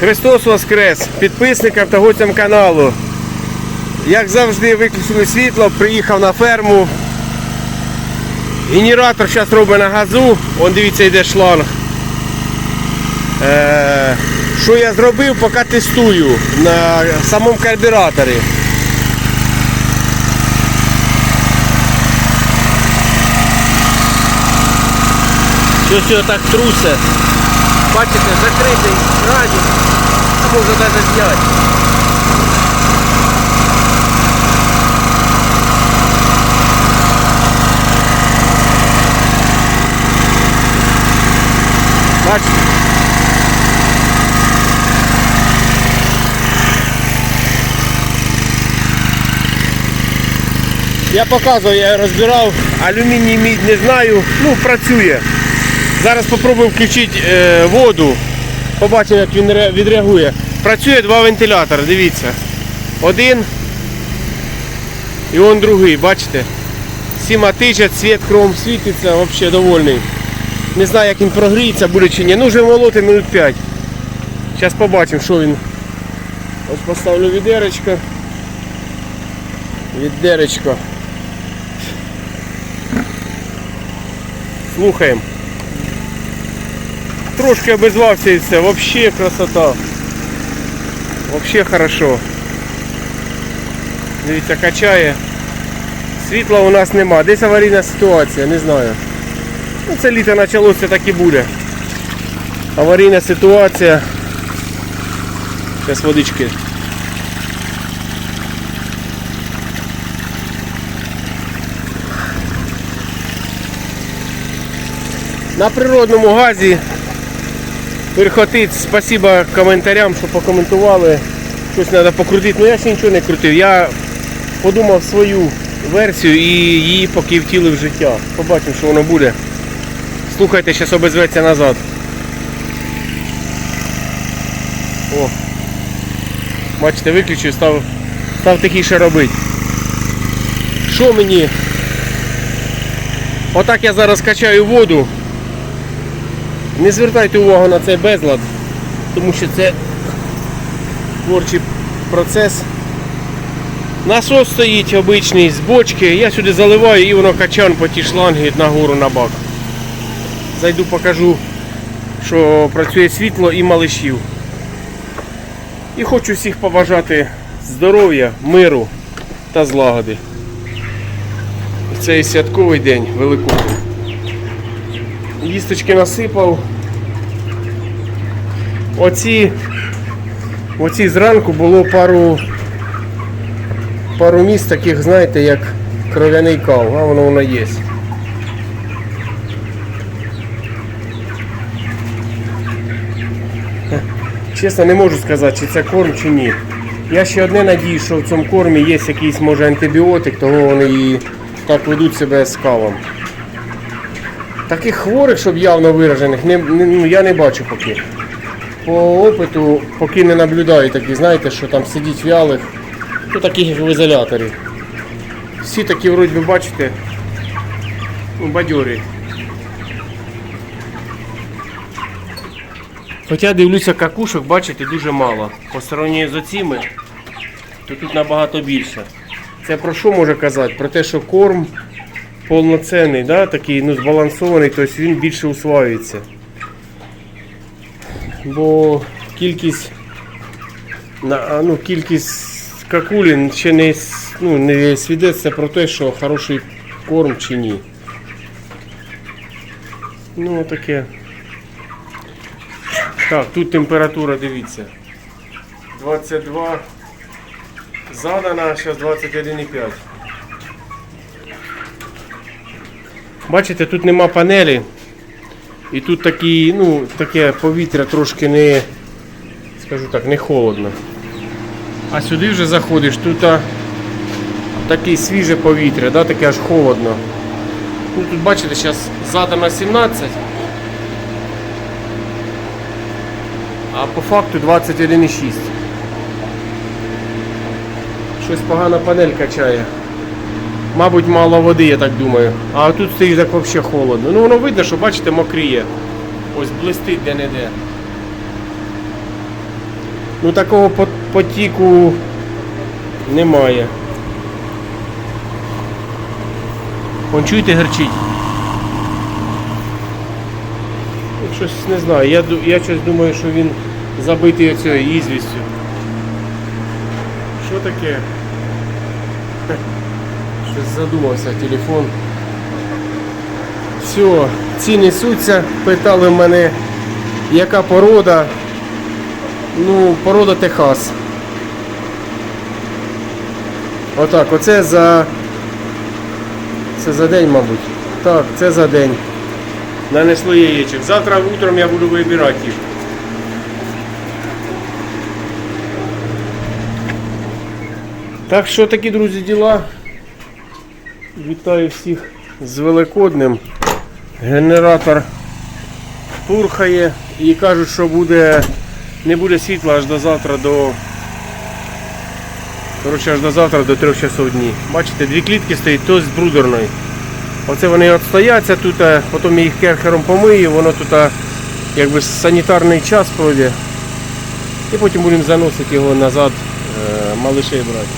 Христос Воскрес! Підписникам та гостям каналу. Як завжди, виключили світло, приїхав на ферму. Генератор зараз робить на газу. Вон дивіться, йде шланг. Е, що я зробив, поки тестую на самому карбюраторі. Що все так трусе. Бачите, закритий радіо. А можна навіть зняти. Бачите? Я показував, я розбирав, алюміній мідь не знаю, ну працює. Зараз спробую включити е, воду. Побачимо, як він відреагує. Працює два вентилятори, дивіться. Один і он другий, бачите? Сіма тичать, світ кром світиться, взагалі довольний. Не знаю, як він прогріється, буде чи ні. Ну вже молоти минут 5. Зараз побачимо, що він. Ось поставлю відеречко. Відеречко. Слухаємо. Трошки обізвався і все. Вообще красота. Вообще хорошо. Дивіться, качає. Світла у нас нема. Десь аварійна ситуація, не знаю. Ну це літо почалося, так і буде. Аварійна ситуація. Зараз водички. На природному газі перехотить. Спасибо коментарям, що покоментували. Щось треба покрутити. Ну я ще нічого не крутив. Я подумав свою версію і її поки втілив в життя. Побачимо, що воно буде. Слухайте, зараз обезветься назад. О. Бачите, виключив, став, став тихіше робити. Що мені? Отак я зараз качаю воду. Не звертайте увагу на цей безлад, тому що це творчий процес. Насос стоїть обичний з бочки, я сюди заливаю і воно качан по ті шланги нагору на бак. Зайду покажу, що працює світло і малишів. І хочу всіх побажати здоров'я, миру та злагоди. В цей святковий день Великодень. Їсточки насипав. Оці, оці зранку було пару пару місць таких, знаєте, як кров'яний кал, а воно воно є. Чесно, не можу сказати, чи це корм, чи ні. Я ще одне надію, що в цьому кормі є якийсь може антибіотик, того вони і так ведуть себе з калом. Таких хворих, щоб явно виражених, не, не- ну, я не бачу поки. По опиту поки не наблюдаю такі, знаєте, що там сидіть вялих, ну таких як в ізоляторі. Всі такі вроді ви бачите, ну, бадьорі. Хоча дивлюся какушок, бачите, дуже мало. По сравненню з оціми, то тут набагато більше. Це про що може казати? Про те, що корм повноцінний, да, такий ну, збалансований, тобто він більше усваюється. Бо кількість, ну, кількість какулін ще не, ну, не свідеться про те, що хороший корм чи ні. Ну, таке. Так, тут температура, дивіться. 22 задана, зараз 21,5. Бачите, тут нема панелі. І тут такі, ну, таке повітря трошки не, скажу так, не холодно. А сюди вже заходиш, тут а, таке свіже повітря, да, таке аж холодно. Ну, тут бачите, зараз задано 17. А по факту 21,6. Щось погана панель качає. Мабуть, мало води, я так думаю. А тут стоїть так взагалі холодно. Ну воно видно, що бачите, мокріє. Ось блистить де-не-де. Ну такого потіку немає. Вон чуєте герчить? Ну, Щось не знаю. Я, я щось думаю, що він забитий оцією ізвістю. Що таке? Щось задумався телефон. Все, ці несуться. Питали мене, яка порода. Ну, порода Техас. Отак, оце за. Це за день, мабуть. Так, це за день. Нанесло яєчок. Завтра утром я буду вибирати їх. Так що такі, друзі, діла. Вітаю всіх з Великоднем. Генератор пурхає і кажуть, що буде, не буде світла аж до завтра до. Коротше, аж до завтра до 3 часов дні. Бачите, дві клітки стоїть, то з брудерної. Оце вони от стояться тут, а потім я їх керхером помию, воно тут якби санітарний час пройде. І потім будемо заносити його назад, е, малишей брати.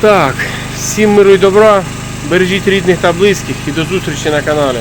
Так, всім миру і добра, бережіть рідних та близьких і до зустрічі на каналі.